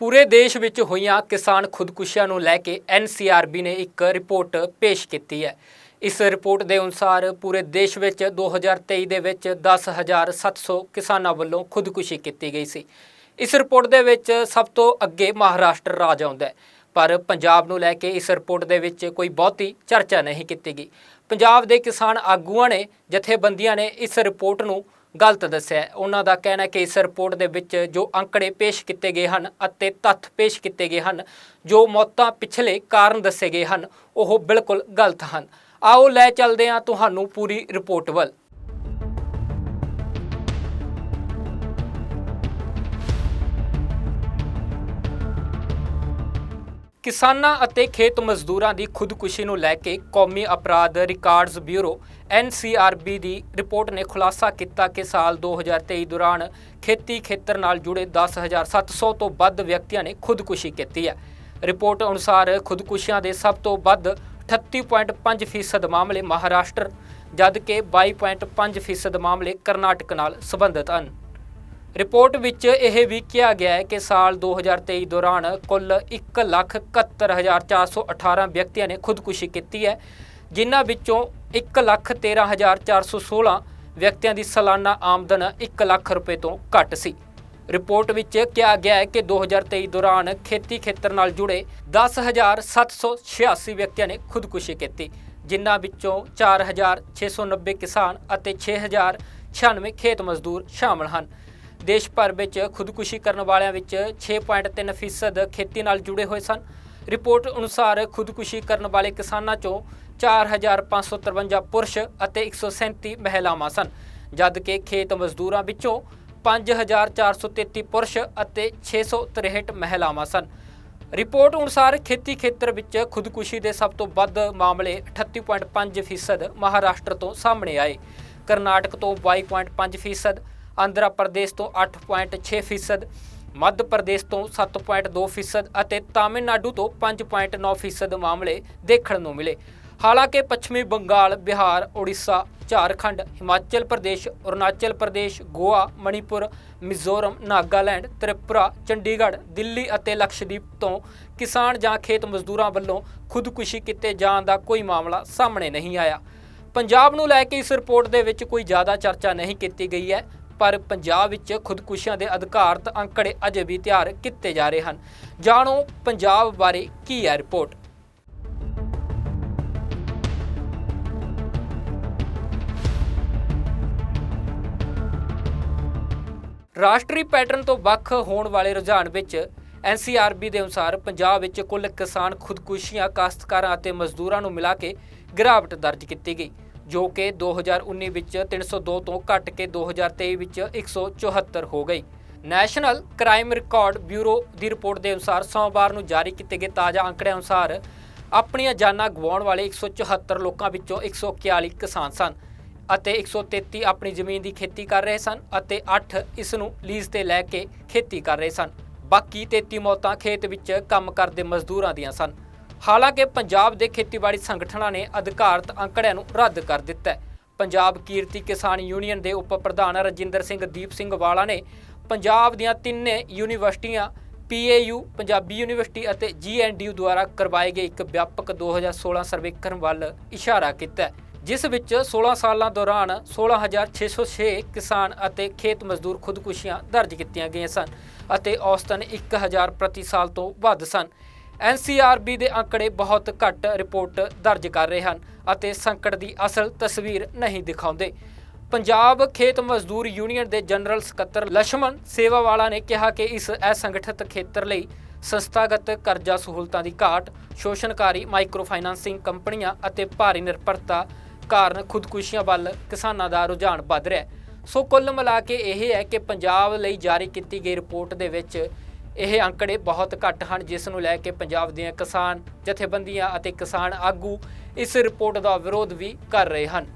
ਪੂਰੇ ਦੇਸ਼ ਵਿੱਚ ਹੋਈਆਂ ਕਿਸਾਨ ਖੁਦਕੁਸ਼ੀਆਂ ਨੂੰ ਲੈ ਕੇ ਐਨਸੀਆਰਬੀ ਨੇ ਇੱਕ ਰਿਪੋਰਟ ਪੇਸ਼ ਕੀਤੀ ਹੈ। ਇਸ ਰਿਪੋਰਟ ਦੇ ਅਨੁਸਾਰ ਪੂਰੇ ਦੇਸ਼ ਵਿੱਚ 2023 ਦੇ ਵਿੱਚ 10700 ਕਿਸਾਨਾਂ ਵੱਲੋਂ ਖੁਦਕੁਸ਼ੀ ਕੀਤੀ ਗਈ ਸੀ। ਇਸ ਰਿਪੋਰਟ ਦੇ ਵਿੱਚ ਸਭ ਤੋਂ ਅੱਗੇ ਮਹਾਰਾਸ਼ਟਰ ਰਾਜ ਆਉਂਦਾ ਹੈ, ਪਰ ਪੰਜਾਬ ਨੂੰ ਲੈ ਕੇ ਇਸ ਰਿਪੋਰਟ ਦੇ ਵਿੱਚ ਕੋਈ ਬਹੁਤੀ ਚਰਚਾ ਨਹੀਂ ਕੀਤੀ ਗਈ। ਪੰਜਾਬ ਦੇ ਕਿਸਾਨ ਆਗੂਆਂ ਨੇ ਜਥੇਬੰਦੀਆਂ ਨੇ ਇਸ ਰਿਪੋਰਟ ਨੂੰ ਗਲਤ ਦੱਸਿਆ ਉਹਨਾਂ ਦਾ ਕਹਿਣਾ ਹੈ ਕਿ ਇਸ ਰਿਪੋਰਟ ਦੇ ਵਿੱਚ ਜੋ ਅੰਕੜੇ ਪੇਸ਼ ਕੀਤੇ ਗਏ ਹਨ ਅਤੇ ਤੱਥ ਪੇਸ਼ ਕੀਤੇ ਗਏ ਹਨ, ਜੋ ਮੌਤਾਂ ਪਿਛਲੇ ਕਾਰਨ ਦੱਸੇ ਗਏ ਹਨ, ਉਹ ਬਿਲਕੁਲ ਗਲਤ ਹਨ। ਆਓ ਲੈ ਚੱਲਦੇ ਹਾਂ ਤੁਹਾਨੂੰ ਪੂਰੀ ਰਿਪੋਰਟ ਵੱਲ। ਕਿਸਾਨਾਂ ਅਤੇ ਖੇਤ ਮਜ਼ਦੂਰਾਂ ਦੀ ਖੁਦਕੁਸ਼ੀ ਨੂੰ ਲੈ ਕੇ ਕੌਮੀ ਅਪਰਾਧ ਰਿਕਾਰਡਸ ਬਿਊਰੋ ਐਨਸੀਆਰਬੀ ਦੀ ਰਿਪੋਰਟ ਨੇ ਖੁਲਾਸਾ ਕੀਤਾ ਕਿ ਸਾਲ 2023 ਦੌਰਾਨ ਖੇਤੀ ਖੇਤਰ ਨਾਲ ਜੁੜੇ 10700 ਤੋਂ ਵੱਧ ਵਿਅਕਤੀਆਂ ਨੇ ਖੁਦਕੁਸ਼ੀ ਕੀਤੀ ਹੈ। ਰਿਪੋਰਟ ਅਨੁਸਾਰ ਖੁਦਕੁਸ਼ੀਆਂ ਦੇ ਸਭ ਤੋਂ ਵੱਧ 38.5% ਮਾਮਲੇ ਮਹਾਰਾਸ਼ਟਰ, ਜਦਕਿ 22.5% ਮਾਮਲੇ ਕਰਨਾਟਕ ਨਾਲ ਸੰਬੰਧਿਤ ਹਨ। ਰਿਪੋਰਟ ਵਿੱਚ ਇਹ ਵੀ ਕਿਹਾ ਗਿਆ ਹੈ ਕਿ ਸਾਲ 2023 ਦੌਰਾਨ ਕੁੱਲ 1,71,418 ਵਿਅਕਤੀਆਂ ਨੇ ਖੁਦਕੁਸ਼ੀ ਕੀਤੀ ਹੈ ਜਿਨ੍ਹਾਂ ਵਿੱਚੋਂ 1,13,416 ਵਿਅਕਤੀਆਂ ਦੀ ਸਾਲਾਨਾ ਆਮਦਨ 1 ਲੱਖ ਰੁਪਏ ਤੋਂ ਘੱਟ ਸੀ। ਰਿਪੋਰਟ ਵਿੱਚ ਕਿਹਾ ਗਿਆ ਹੈ ਕਿ 2023 ਦੌਰਾਨ ਖੇਤੀ ਖੇਤਰ ਨਾਲ ਜੁੜੇ 10786 ਵਿਅਕਤੀਆਂ ਨੇ ਖੁਦਕੁਸ਼ੀ ਕੀਤੀ ਜਿਨ੍ਹਾਂ ਵਿੱਚੋਂ 4690 ਕਿਸਾਨ ਅਤੇ 6096 ਖੇਤ ਮਜ਼ਦੂਰ ਸ਼ਾਮਲ ਹਨ। ਦੇਸ਼ ਭਰ ਵਿੱਚ ਖੁਦਕੁਸ਼ੀ ਕਰਨ ਵਾਲਿਆਂ ਵਿੱਚ 6.3% ਖੇਤੀ ਨਾਲ ਜੁੜੇ ਹੋਏ ਸਨ। ਰਿਪੋਰਟ ਅਨੁਸਾਰ ਖੁਦਕੁਸ਼ੀ ਕਰਨ ਵਾਲੇ ਕਿਸਾਨਾਂ ਚੋਂ 4553 ਪੁਰਸ਼ ਅਤੇ 137 ਮਹਿਲਾਵਾਂ ਸਨ ਜਦਕਿ ਖੇਤ ਮਜ਼ਦੂਰਾਂ ਵਿੱਚੋਂ 5433 ਪੁਰਸ਼ ਅਤੇ 663 ਮਹਿਲਾਵਾਂ ਸਨ। ਰਿਪੋਰਟ ਅਨੁਸਾਰ ਖੇਤੀ ਖੇਤਰ ਵਿੱਚ ਖੁਦਕੁਸ਼ੀ ਦੇ ਸਭ ਤੋਂ ਵੱਧ ਮਾਮਲੇ 38.5% ਮਹਾਰਾਸ਼ਟਰ ਤੋਂ ਸਾਹਮਣੇ ਆਏ। ਕਰਨਾਟਕ ਤੋਂ 22.5% ਆਂਧਰਾ ਪ੍ਰਦੇਸ਼ ਤੋਂ 8.6% ਮੱਧ ਪ੍ਰਦੇਸ਼ ਤੋਂ 7.2% ਅਤੇ ਤਾਮਿਲਨਾਡੂ ਤੋਂ 5.9% ਮਾਮਲੇ ਦੇਖਣ ਨੂੰ ਮਿਲੇ। ਹਾਲਾਂਕਿ ਪੱਛਮੀ ਬੰਗਾਲ, ਬਿਹਾਰ ਓਡੀਸ਼ਾ ਝਾਰਖੰਡ, ਹਿਮਾਚਲ ਪ੍ਰਦੇਸ਼, ਅਰੁਣਾਚਲ ਪ੍ਰਦੇਸ਼, ਗੋਆ, ਮਣੀਪੁਰ, ਮਿਜ਼ੋਰਮ, ਨਾਗਾਲੈਂਡ, ਤ੍ਰਿਪੁਰਾ, ਚੰਡੀਗੜ੍ਹ, ਦਿੱਲੀ ਅਤੇ ਲਕਸ਼ਦੀਪ ਤੋਂ ਕਿਸਾਨ ਜਾਂ ਖੇਤ ਮਜ਼ਦੂਰਾਂ ਵੱਲੋਂ ਖੁਦਕੁਸ਼ੀ ਕੀਤੇ ਜਾਣ ਦਾ ਕੋਈ ਮਾਮਲਾ ਸਾਹਮਣੇ ਨਹੀਂ ਆਇਆ। ਪੰਜਾਬ ਨੂੰ ਲੈ ਕੇ ਇਸ ਰਿਪੋਰਟ ਦੇ ਵਿੱਚ ਕੋਈ ਜ਼ਿਆਦਾ ਚਰਚਾ ਨਹੀਂ ਕੀਤੀ ਗਈ ਹੈ। ਪਰ ਪੰਜਾਬ ਵਿੱਚ ਖੁਦਕੁਸ਼ੀਆਂ ਦੇ ਅਧਿਕਾਰਤ ਅੰਕੜੇ ਅਜੇ ਵੀ ਤਿਆਰ ਕੀਤੇ ਜਾ ਰਹੇ ਹਨ। ਜਾਣੋ ਪੰਜਾਬ ਬਾਰੇ ਕੀ ਹੈ ਰਿਪੋਰਟ। ਰਾਸ਼ਟਰੀ ਪੈਟਰਨ ਤੋਂ ਵੱਖ ਹੋਣ ਵਾਲੇ ਰੁਝਾਨ ਵਿੱਚ ਐਨਸੀਆਰਬੀ ਦੇ ਅਨੁਸਾਰ ਪੰਜਾਬ ਵਿੱਚ ਕੁੱਲ ਕਿਸਾਨ ਖੁਦਕੁਸ਼ੀਆਂ, ਕਾਸ਼ਤਕਾਰਾਂ ਅਤੇ ਮਜ਼ਦੂਰਾਂ ਨੂੰ ਮਿਲਾ ਕੇ ਗਿਰਾਵਟ ਦਰਜ ਕੀਤੀ ਗਈ। ਜੋ ਕਿ 2019 ਵਿੱਚ 302 ਤੋਂ ਘਟ ਕੇ 2023 ਵਿੱਚ 174 ਹੋ ਗਈ। ਨੈਸ਼ਨਲ ਕ੍ਰਾਈਮ ਰਿਕਾਰਡ ਬਿਊਰੋ ਦੀ ਰਿਪੋਰਟ ਦੇ ਅਨੁਸਾਰ ਸੋਮਵਾਰ ਨੂੰ ਜਾਰੀ ਕੀਤੇ ਗਏ ਤਾਜ਼ਾ ਅੰਕੜਿਆਂ ਅਨੁਸਾਰ ਆਪਣੀਆਂ ਜਾਨਾਂ ਗਵਾਉਣ ਵਾਲੇ 174 ਲੋਕਾਂ ਵਿੱਚੋਂ 141 ਕਿਸਾਨ ਸਨ ਅਤੇ 133 ਆਪਣੀ ਜ਼ਮੀਨ ਦੀ ਖੇਤੀ ਕਰ ਰਹੇ ਸਨ ਅਤੇ 8 ਇਸ ਨੂੰ ਲੀਜ਼ ਤੇ ਲੈ ਕੇ ਖੇਤੀ ਕਰ ਰਹੇ ਸਨ। ਬਾਕੀ 33 ਮੌਤਾਂ ਖੇਤ ਵਿੱਚ ਕੰਮ ਕਰਦੇ ਮਜ਼ਦੂਰਾਂ ਦੀਆਂ ਸਨ। ਹਾਲਾਂਕਿ ਪੰਜਾਬ ਦੇ ਖੇਤੀਬਾੜੀ ਸੰਗਠਨਾਂ ਨੇ ਅਧਿਕਾਰਤ ਅੰਕੜਿਆਂ ਨੂੰ ਰੱਦ ਕਰ ਦਿੱਤਾ ਹੈ। ਪੰਜਾਬ ਕੀਰਤੀ ਕਿਸਾਨ ਯੂਨੀਅਨ ਦੇ ਉਪ ਪ੍ਰਧਾਨ ਰਜਿੰਦਰ ਸਿੰਘ ਦੀਪ ਸਿੰਘ ਵਾਲਾ ਨੇ ਪੰਜਾਬ ਦੀਆਂ ਤਿੰਨੇ ਯੂਨੀਵਰਸਿਟੀਆਂ, ਪੀਏਯੂ, ਪੰਜਾਬੀ ਯੂਨੀਵਰਸਿਟੀ ਅਤੇ ਜੀਐਨਡੀਯੂ ਦੁਆਰਾ ਕਰਵਾਏ ਗਏ ਇੱਕ ਵਿਆਪਕ 2016 ਸਰਵੇਖਣ ਵੱਲ ਇਸ਼ਾਰਾ ਕੀਤਾ ਜਿਸ ਵਿੱਚ 16 ਸਾਲਾਂ ਦੌਰਾਨ 16606 ਕਿਸਾਨ ਅਤੇ ਖੇਤ ਮਜ਼ਦੂਰ ਖੁਦਕੁਸ਼ੀਆਂ ਦਰਜ ਕੀਤੀਆਂ ਗਈਆਂ ਸਨ ਅਤੇ ਔਸਤਨ 1000 ਪ੍ਰਤੀ ਸਾਲ ਤੋਂ ਵੱਧ ਸਨ। ਐਨਸੀਆਰਬੀ ਦੇ ਅੰਕੜੇ ਬਹੁਤ ਘੱਟ ਰਿਪੋਰਟ ਦਰਜ ਕਰ ਰਹੇ ਹਨ ਅਤੇ ਸੰਕਟ ਦੀ ਅਸਲ ਤਸਵੀਰ ਨਹੀਂ ਦਿਖਾਉਂਦੇ। ਪੰਜਾਬ ਖੇਤ ਮਜ਼ਦੂਰ ਯੂਨੀਅਨ ਦੇ ਜਨਰਲ ਸਕੱਤਰ ਲక్ష్మణ ਸੇਵਾਵਾਲਾ ਨੇ ਕਿਹਾ ਕਿ ਇਸ ਅਸੰਗਠਿਤ ਖੇਤਰ ਲਈ ਸੰਸਥਾਗਤ ਕਰਜ਼ਾ ਸਹੂਲਤਾਂ ਦੀ ਘਾਟ, ਸ਼ੋਸ਼ਣਕਾਰੀ ਮਾਈਕਰੋ ਫਾਈਨਾਂਸਿੰਗ ਕੰਪਨੀਆਂ ਅਤੇ ਭਾਰੀ ਨਿਰਭਰਤਾ ਕਾਰਨ ਖੁਦਕੁਸ਼ੀਆਂ ਵੱਲ ਕਿਸਾਨਾਂ ਦਾ ਰੁਝਾਨ ਵੱਧ ਰਿਹਾ ਸੋ ਕੁੱਲ ਮਿਲਾ ਕੇ ਇਹ ਹੈ ਕਿ ਪੰਜਾਬ ਲਈ ਜਾਰੀ ਕੀਤੀ ਗਈ ਰਿਪੋਰਟ ਦੇ ਵਿੱਚ ਇਹ ਅੰਕੜੇ ਬਹੁਤ ਘੱਟ ਹਨ, ਜਿਸ ਨੂੰ ਲੈ ਕੇ ਪੰਜਾਬ ਦੀਆਂ ਕਿਸਾਨ ਜਥੇਬੰਦੀਆਂ ਅਤੇ ਕਿਸਾਨ ਆਗੂ ਇਸ ਰਿਪੋਰਟ ਦਾ ਵਿਰੋਧ ਵੀ ਕਰ ਰਹੇ ਹਨ।